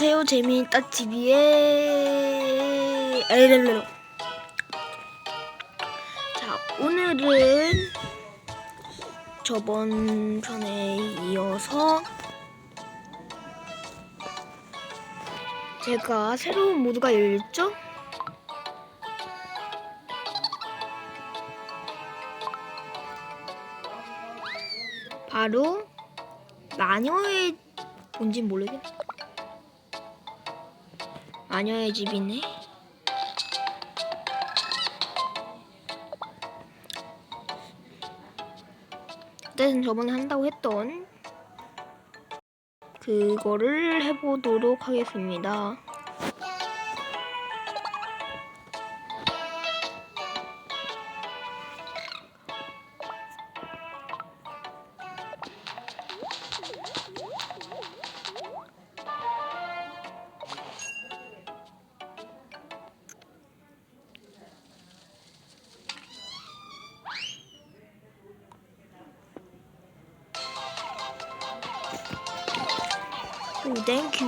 안녕하세요 재미있다 TV의 에르르 자 오늘은 저번 편에 이어서 제가 새로운 모드가 열렸죠? 바로 마녀의 뭔진 모르겠네. 마녀의 집이네. 어쨌든 저번에 한다고 했던 그거를 해보도록 하겠습니다. 오, 땡큐.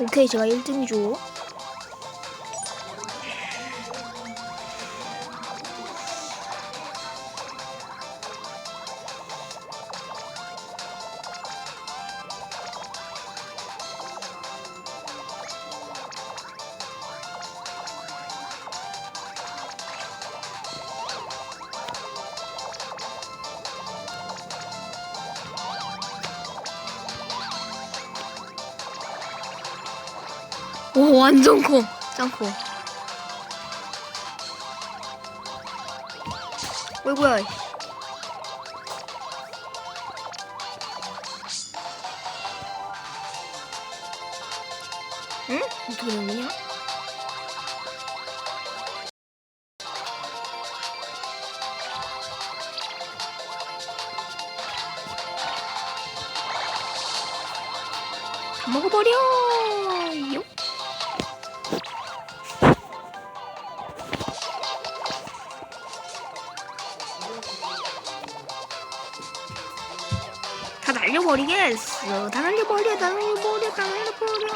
오케이, 제가 1등이죠. 오 완전 커 짱 커 어이구야 응? 어떻게 된 거냐? 다 먹어버려 요 날려버리겠어. 다 날려버려, 다 날려버려, 다 날려버려.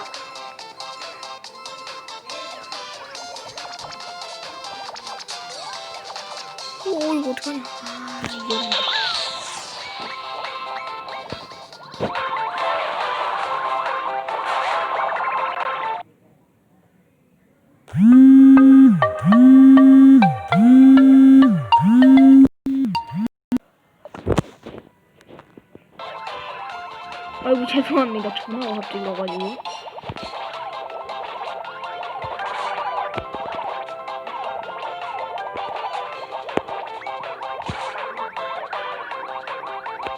오, 이거 어떡하냐. 아, 이거. 아 죄송합니다. 전화가 갑자기 와가지고.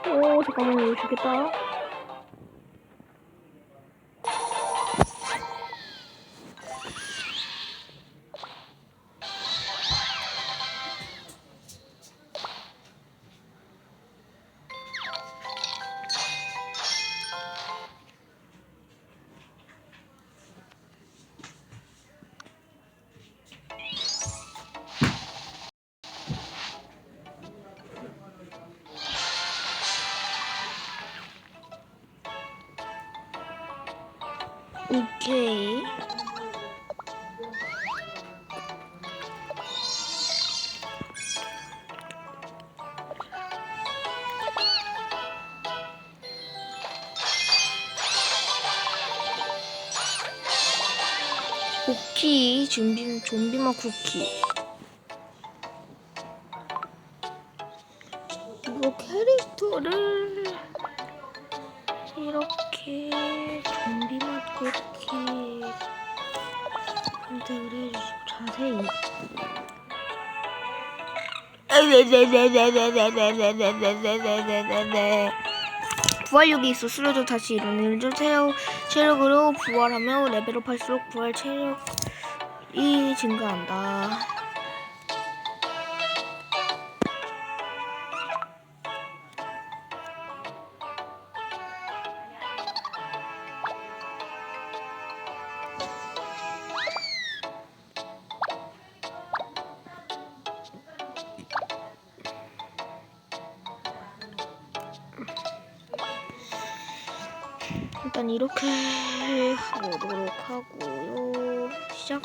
오, 잠깐만요. 이거 죽겠다. 오케이. 쿠키, 좀비, 좀비맛 쿠키. 이거 캐릭터를 이렇게 쿠키 선택을 해주시고 자세히 부활력이 있어 쓰러져 다시 일어나는 체력, 체력으로 부활하며 레벨업 할수록 부활 체력이 증가한다 일단 이렇게 하도록 하고요. 시작.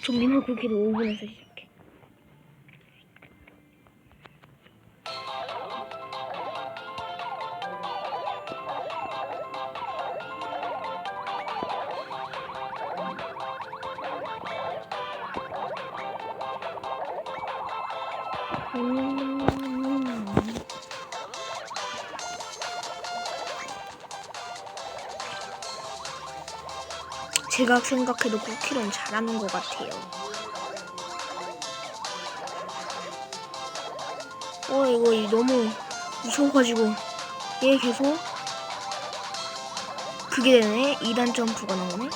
좀비물 굵기를 5분에서 시작 제가 생각해도 9kg는 잘하는 것 같아요. 어, 이거 너무 무서워가지고 얘 계속 그게 되네. 2단 점프가 나오네.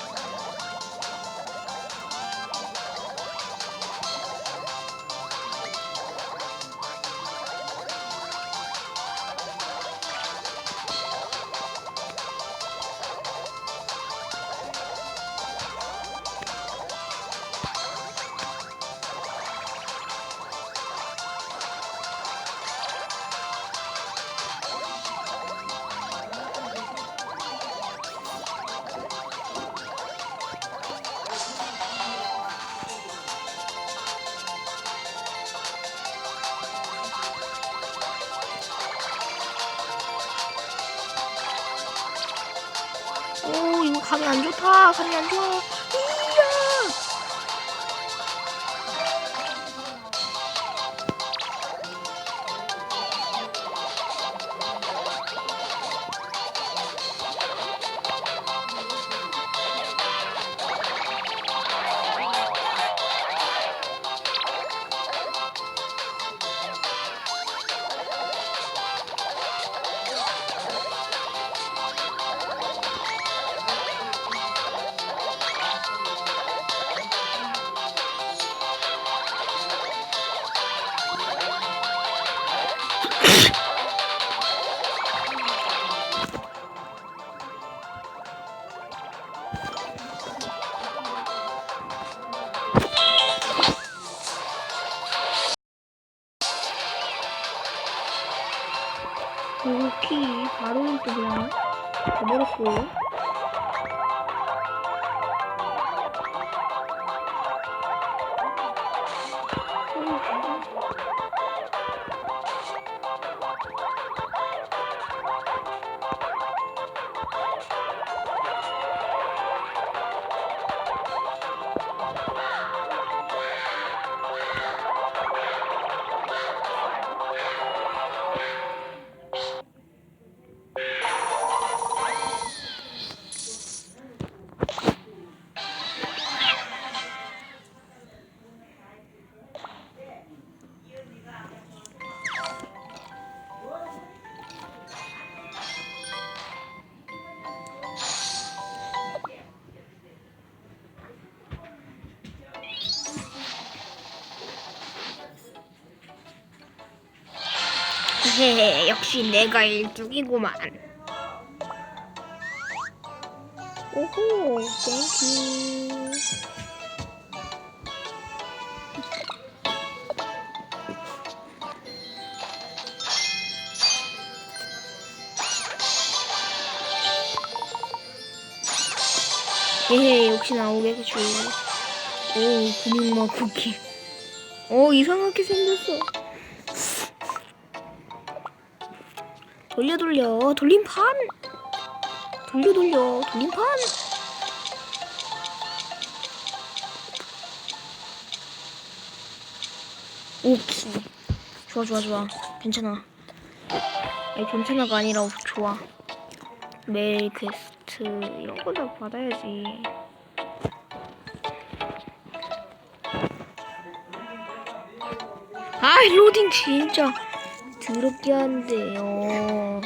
감이 안 좋다. 감이 안 좋아. 키 바로 또 그냥 돼버렸어요. 헤헤, 역시 내가 일뚝이구만. 오호, 땡큐. 에헤, 역시나 500주. 오, 근육막 쿠키. 오, 이상하게 생겼어. 돌려 돌려. 돌림판. 돌려 돌려. 돌림판. 오키 좋아 좋아 좋아. 괜찮아. 아니 괜찮아가 아니라 좋아. 메일 퀘스트 이런 거 다 받아야지. 아 로딩 진짜 더럽게 한대요